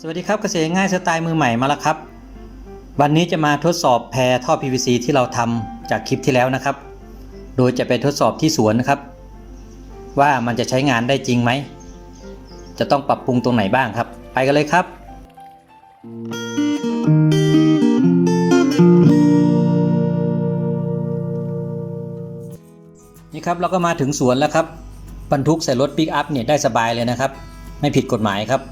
สวัสดีครับเกษตรง่ายสไตล์มือใหม่มาแล้วครับ วันนี้จะมาทดสอบแพรท่อ PVC ที่เราทำจากคลิปที่แล้วนะครับ โดยจะไปทดสอบที่สวนนะครับ ว่ามันจะใช้งานได้จริงไหม จะต้องปรับปรุงตรงไหนบ้างครับ ไปกันเลยครับ นี่ครับเราก็มาถึงสวนแล้วครับ บรรทุกใส่รถปิกอัพเนี่ยได้สบายเลยนะครับ ไม่ผิดกฎหมายครับ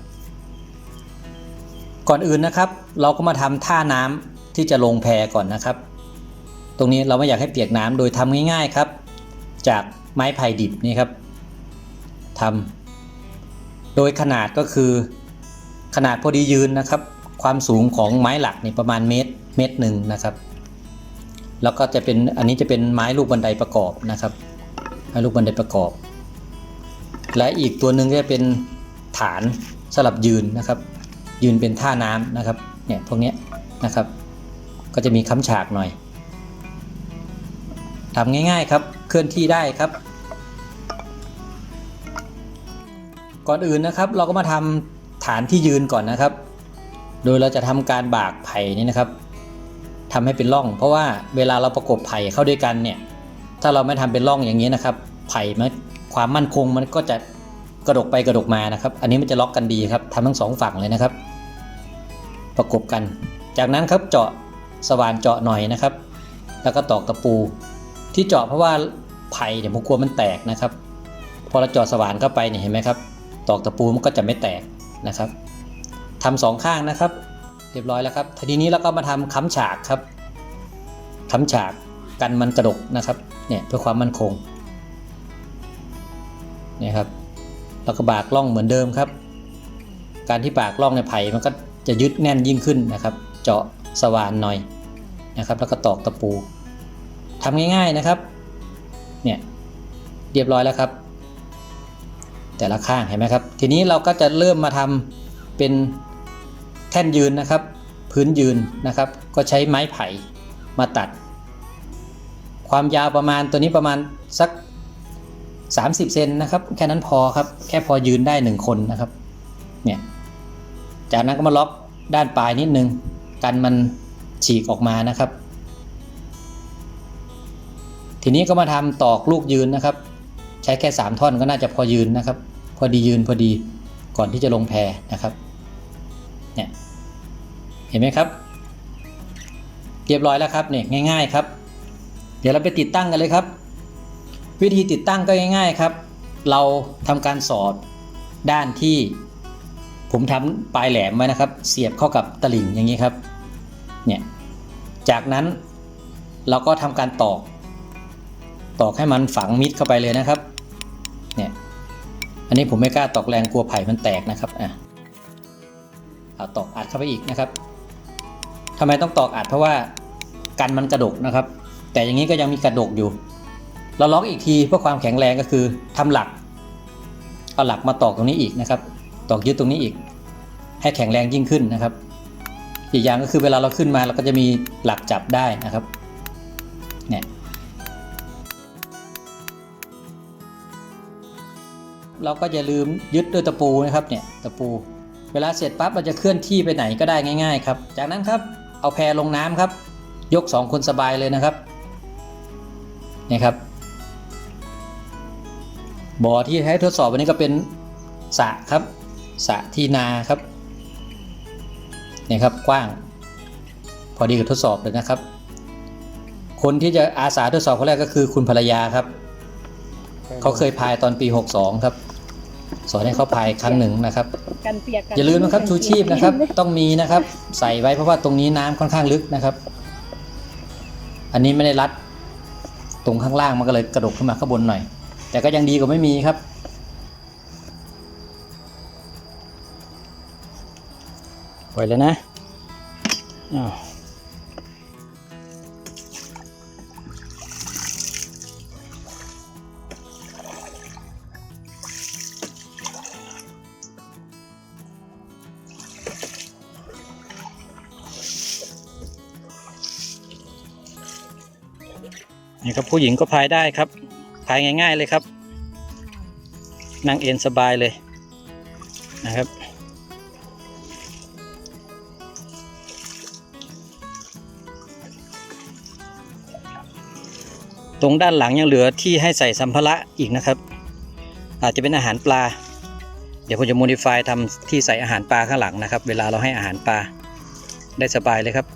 ก่อนอื่นนะครับ เราก็มาทำท่าน้ำที่จะลงแพก่อนนะครับ ตรงนี้เราไม่อยากให้เปียกน้ำโดยทำง่ายๆครับ จากไม้ไผ่ดิบนี่ครับทำโดยขนาดก็คือขนาดพอดียืนนะครับ ความสูงของไม้หลักนี่ประมาณเมตรเมตรหนึ่งนะครับ แล้วก็จะเป็นอันนี้จะเป็นไม้ลูกบันไดประกอบนะครับไม้ลูกบันไดประกอบ และอีกตัวหนึ่งก็จะเป็นฐานสลับยืนนะครับ ยืนเป็นท่าน้ำนะครับ เนี่ยพวกนี้นะครับ ก็จะมีค้ำฉากหน่อยทำง่ายๆครับ เคลื่อนที่ได้ครับ ก่อนอื่นนะครับ เราก็มาทำฐานที่ยืนก่อนนะครับ โดยเราจะทำการบากไผ่นี่นะครับทำให้เป็นร่อง เพราะว่าเวลาเราประกบไผ่เข้าด้วยกันเนี่ย ถ้าเราไม่ทำเป็นร่องอย่างนี้นะครับ ไผ่มันความมั่นคงมันก็จะกระดกไปกระดกมานะครับ อันนี้มันจะล็อกกันดีครับทำทั้งสองฝั่งเลยนะครับ ประกบกัน จากนั้นครับเจาะสว่านเจาะหน่อยนะครับ แล้วก็ตอกตะปู ที่เจาะเพราะว่าไผ่เนี่ยผมกลัวมันแตกนะครับ พอเราเจาะสว่านเข้าไปเนี่ยเห็นไหมครับตอกตะปูมันก็จะไม่แตกนะครับทำสองข้างนะครับ เรียบร้อยแล้วครับทีนี้เราก็มาทำค้ำฉากครับค้ำฉากกันมันกระดกนะครับเนี่ยเพื่อความมั่นคงเนี่ยครับแล้วก็บากล่องเหมือนเดิมครับ การที่บากล่องในไผ่มันก็ จะยึดแน่นยิ่งขึ้นนะครับ เจาะสว่านหน่อยนะครับ แล้วก็ตอกตะปูทำง่ายๆนะครับ เนี่ยเรียบร้อยแล้วครับ แต่ละข้างเห็นไหมครับ ทีนี้เราก็จะเริ่มมาทำเป็นแท่นยืนนะครับ พื้นยืนนะครับ ก็ใช้ไม้ไผ่มาตัด ความยาวประมาณตัวนี้ประมาณสัก 30 เซนนะครับ แค่นั้นพอครับ แค่พอยืนได้ 1 คนนะครับ เนี่ย จากนั้นก็มาล็อกด้านปลายนิดนึง กันมันฉีกออกมานะครับ ทีนี้ก็มาทำตอกลูกยืนนะครับ ใช้แค่ 3 ท่อนก็น่าจะพอยืนนะครับ พอดียืนพอดีก่อนที่จะลงแพนะครับเนี่ยเห็นไหมครับ เรียบร้อยแล้วครับเนี่ยง่าย ๆครับ เดี๋ยวเราไปติดตั้งกันเลยครับ วิธีติดตั้งก็ง่าย ๆครับ เราทำการสอดด้านที่ ผมทำปลายแหลมไว้นะครับ เสียบเข้ากับตลิ่งอย่างนี้ครับ เนี่ย จากนั้นเราก็ทำการตอก ตอกให้มันฝังมิดเข้าไปเลยนะครับ เนี่ย อันนี้ผมไม่กล้าตอกแรงกลัวไผ่มันแตกนะครับ อะ เอาตอกอัดเข้าไปอีกนะครับทำไมต้องตอกอัดเพราะว่ากันมันกระดกนะครับ แต่อย่างนี้ก็ยังมีกระดกอยู่ เราล็อกอีกทีเพื่อความแข็งแรงก็คือทำหลัก เอาหลักมาตอกตรงนี้อีกนะครับ ตอกยึดตรงนี้อีก ให้แข็งแรงยิ่งขึ้นนะครับ อีกอย่างก็คือเวลาเราขึ้นมาเราก็จะมีหลักจับได้นะครับเนี่ยเราก็อย่าลืมยึดด้วยตะปูนะครับเนี่ยตะปู เวลาเสร็จปั๊บเราจะเคลื่อนที่ไปไหนก็ได้ง่าย ๆ ครับ จากนั้นครับเอาแพรลงน้ำครับ ยกสองคนสบายเลยนะครับนี่ครับบ่อที่ให้ทดสอบวันนี้ก็เป็นสระครับ สระที่นาครับนี่ครับกว้าง พอดีกับทดสอบเลยนะครับ คนที่จะอาสาทดสอบคนแรกก็คือคุณภรรยาครับ เขาเคยพายตอนปี 62 ครับ สอนให้เขาพายครั้งหนึ่งนะครับกันเปียกกันอย่าลืมนะครับชูชีพนะครับ ต้องมีนะครับ ใส่ไว้เพราะว่าตรงนี้น้ำค่อนข้างลึกนะครับ อันนี้ไม่ได้รัด ตรงข้างล่างมันก็เลยกระดกขึ้นมาข้างบนหน่อย แต่ก็ยังดีกว่าไม่มีครับ ปล่อยแล้วนะอ้าวนี่ครับผู้หญิงก็พายได้ครับ พายง่าย ๆเลยครับ นั่งเอนสบายเลยนะครับ ตรงด้านหลังยังเหลือที่ให้ใส่สัมภาระอีกนะครับ อาจจะเป็นอาหารปลา เดี๋ยวผมจะโมดิฟายทำที่ใส่อาหารปลาข้างหลังนะครับ เวลาเราให้อาหารปลาได้สบายเลยครับ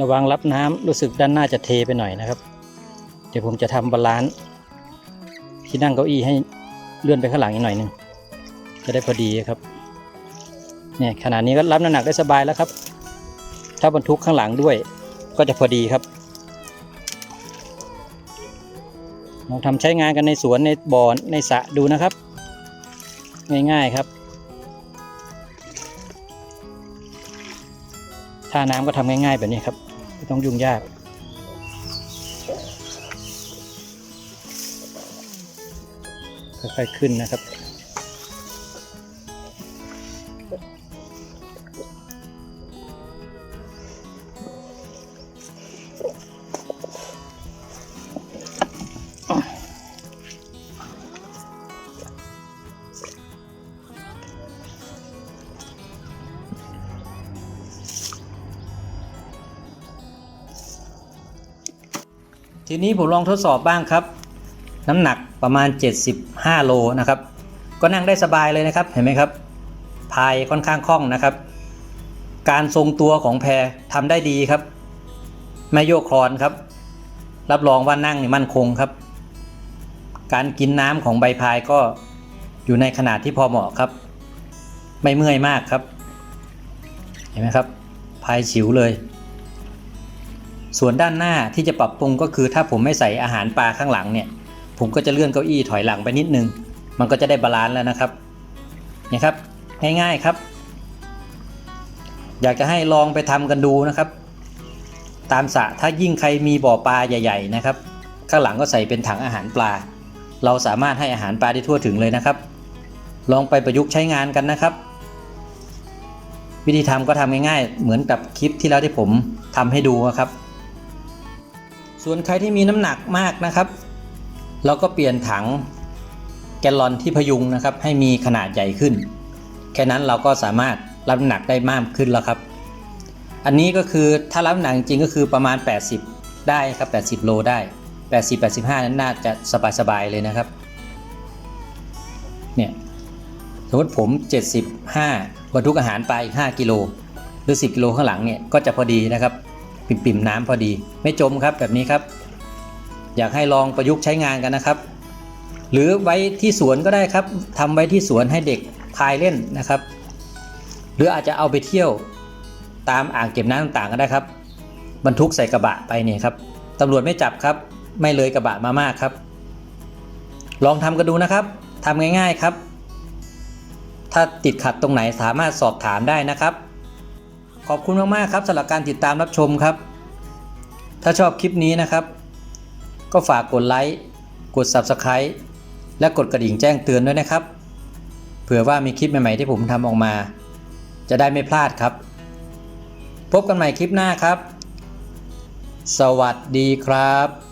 ระวังรับน้ำรู้สึกด้านหน้าจะเทไปหน่อยนะครับ เดี๋ยวผมจะทำบาลานซ์ที่นั่งเก้าอี้ให้เลื่อนไปข้างหลังอีกหน่อยนึง จะได้พอดีครับเนี่ยขนาดนี้ก็รับน้ำหนักได้สบายแล้วครับ ถ้าบรรทุกข้างหลังด้วย ก็จะพอดีครับลองทำใช้งานกันในสวนในบ่อในสระดูนะครับ ง่ายๆครับท่าน้ำก็ทำง่ายๆแบบนี้ครับไม่ต้องยุ่งยากค่อยๆขึ้นนะครับ ทีนี้ผมลองทดสอบบ้างครับ น้ำหนักประมาณ 75 โลนะครับ ก็นั่งได้สบายเลยนะครับเห็นไหมครับ พายค่อนข้างคล่องนะครับ การทรงตัวของแพทำได้ดีครับ ไม่โยกคลอนครับ รับรองว่านั่งนี่มั่นคงครับ การกินน้ำของใบพายก็อยู่ในขนาดที่พอเหมาะครับ ไม่เมื่อยมากครับ เห็นไหมครับ พายฉิวเลย ส่วนด้านหน้าที่จะปรับปรุงก็คือถ้าผมไม่ใส่อาหารปลาข้างหลังเนี่ย ผมก็จะเลื่อนเก้าอี้ถอยหลังไปนิดนึง มันก็จะได้บาลานซ์แล้วนะครับเนี่ยครับ ง่ายๆครับ อยากจะให้ลองไปทำกันดูนะครับ ตามสระถ้ายิ่งใครมีบ่อปลาใหญ่ ๆ นะครับ ข้างหลังก็ใส่เป็นถังอาหารปลา เราสามารถให้อาหารปลาได้ทั่วถึงเลยนะครับ ลองไปประยุกต์ใช้งานกันนะครับ วิธีทำก็ทำง่ายๆ เหมือนกับคลิปที่แล้วที่ผมทำให้ดูครับ ส่วนใครที่มีน้ำหนักมากนะครับ เราก็เปลี่ยนถังแกลลอนที่พยุงนะครับ ให้มีขนาดใหญ่ขึ้น แค่นั้นเราก็สามารถรับน้ำหนักได้มากขึ้นแล้วครับ อันนี้ก็คือถ้ารับน้ำหนักจริงก็คือประมาณ 80 ได้ครับ 80 โลได้ 80 85 นั้นน่าจะสบายๆเลยนะครับเนี่ยสมมติผม 75บรรทุกอาหารไปอีก5กิโล หรือ 10 กิโลข้างหลังเนี่ยก็จะพอดีนะครับ ปิ่มๆน้ำพอดี ไม่จมครับแบบนี้ครับ อยากให้ลองประยุกต์ใช้งานกันนะครับ หรือไว้ที่สวนก็ได้ครับทำไว้ที่สวนให้เด็กพายเล่นนะครับ หรืออาจจะเอาไปเที่ยวตามอ่างเก็บน้ำต่างๆก็ได้ครับ บรรทุกใส่กระบะไปเนี่ยครับตำรวจไม่จับครับ ไม่เลยกระบะมามากครับ ลองทำกันดูนะครับทำง่าย ๆครับ ถ้าติดขัดตรงไหนสามารถสอบถามได้นะครับ ขอบคุณมากๆครับสำหรับการติดตามรับชมครับ ถ้าชอบคลิปนี้นะครับ ก็ฝากกดไลค์กด Subscribe และกดกระดิ่งแจ้งเตือนด้วยนะครับ เผื่อว่ามีคลิปใหม่ๆที่ผมทำออกมา จะได้ไม่พลาดครับ พบกันใหม่คลิปหน้าครับ สวัสดีครับ